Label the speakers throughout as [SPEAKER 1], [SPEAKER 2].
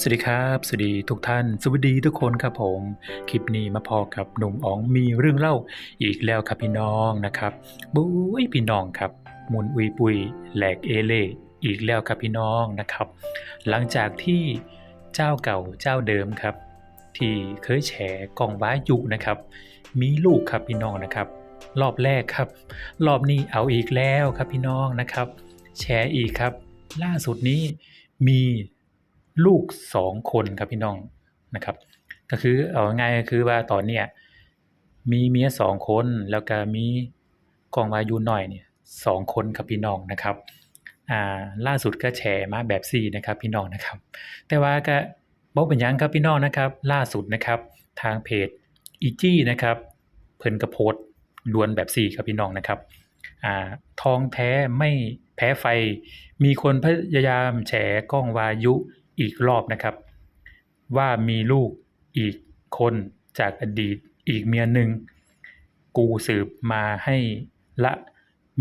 [SPEAKER 1] สวัสดีครับ สวัสดีทุกท่าน สวัสดีทุกคนครับผม คลิปนี้มาพอกับหนุ่มอ๋องมีเรื่องเล่าอีกแล้วครับพี่น้องนะครับบุ้ยพี่น้องครับ มุนอุยปุยแหลกเอเล่อีกแล้วครับพี่น้องนะครับ หลังจากที่เจ้าเก่าเจ้าเดิมครับ ที่เคยแฉกองว้ายุนะครับ มีลูกครับพี่น้องนะครับ รอบแรกครับ รอบนี้เอาอีกแล้วครับพี่น้องนะครับ แชร์อีกครับ ล่าสุดนี้มี ลูกสองคนครับพี่น้องนะครับ ก็คือเอาง่ายก็คือว่าตอนเนี้ยมีเมียสองคนแล้วก็มีกองวายุหน่อยเนี่ยสองคนครับพี่น้องนะครับอ่าล่าสุดก็แชร์มาแบบสี่นะครับพี่น้องนะครับ แต่ว่าก็บอกเป็นยังครับพี่น้องนะครับ ล่าสุดนะครับทางเพจอีจี้นะครับเพิ่นกระโพสต์ดวลแบบสี่ครับพี่น้องนะครับอ่าทองแท้ไม่แพ้ไฟ มีคนพยายามแฉกล้องวายุ อีกรอบนะครับ ว่ามีลูกอีกคนจากอดีตอีกเมียหนึ่งกูสืบมาให้ละ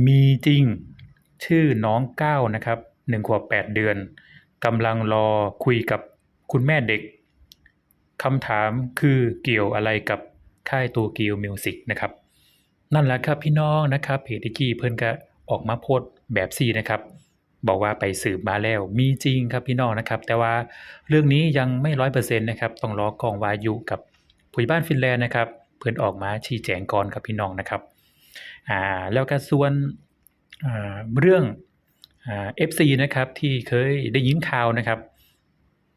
[SPEAKER 1] มีจริง ชื่อน้องก้าวนะครับหนึ่งขวบแปดเดือนกำลังรอคุยกับคุณแม่เด็กคำถามคือเกี่ยวอะไรกับค่ายตัวเกิวมิวสิกนะครับ นั่นแหละครับพี่น้องนะครับเพจอีกี้เพิ่นก็ออกมาโพสแบบซี่นะครับ บอกว่าไปสืบมาแล้วมีจริงครับพี่น้องนะครับ แต่ว่าเรื่องนี้ยังไม่ร้อยเปอร์เซ็นต์นะครับต้องรอกองวายุกับผู้ใหญ่บ้านฟินแลนด์นะครับเพื่อนออกมาชี้แจงก่อนครับพี่น้องนะครับอ่าแล้วก็ส่วนเรื่องเอ่า FC นะครับที่เคยได้ยินข่าวนะครับ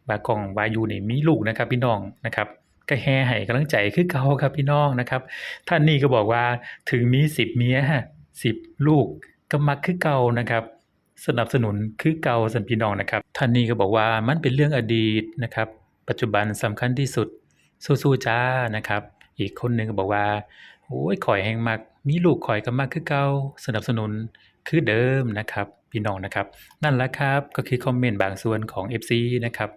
[SPEAKER 1] ว่ากองวายุนี่มีลูกนะครับพี่น้องนะครับก็แห่ให้กำลังใจคือเกาครับพี่น้องนะครับ ท่านนี้ก็บอกว่าถึงมีสิบเมียสิบลูกก็มักคือเก่านะครับ สนับสนุนคือเก่าสันพี่น้องนะครับท่านนี้ก็บอกว่ามันเป็นเรื่องอดีตนะครับ ปัจจุบันสำคัญที่สุดสู้ๆจ้านะครับ อีกคนหนึ่งก็บอกว่าโอ้ยข่อยแห่งมักมีลูกข่อยก็มักคือเก่าสนับสนุนคือเดิมนะครับ พี่น้องนะครับ นั่นแหละครับก็คือคอมเมนต์บางส่วนของ FC นะครับ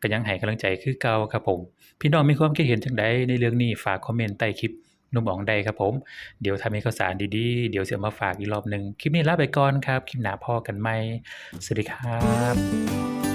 [SPEAKER 1] ก็ยังให้กำลังใจคือเก่าครับผม พี่น้องมีความคิดเห็นจังใดในเรื่องนี้ฝากคอมเมนต์ใต้คลิป นุ่มอ๋องใดครับผม เดี๋ยวถ้ามีข่าวสารดีๆ เดี๋ยวจะเอามาฝากอีกรอบหนึ่ง คลิปนี้ลาไปก่อนครับ คลิปหน้าพ่อกันไหมสวัสดีครับ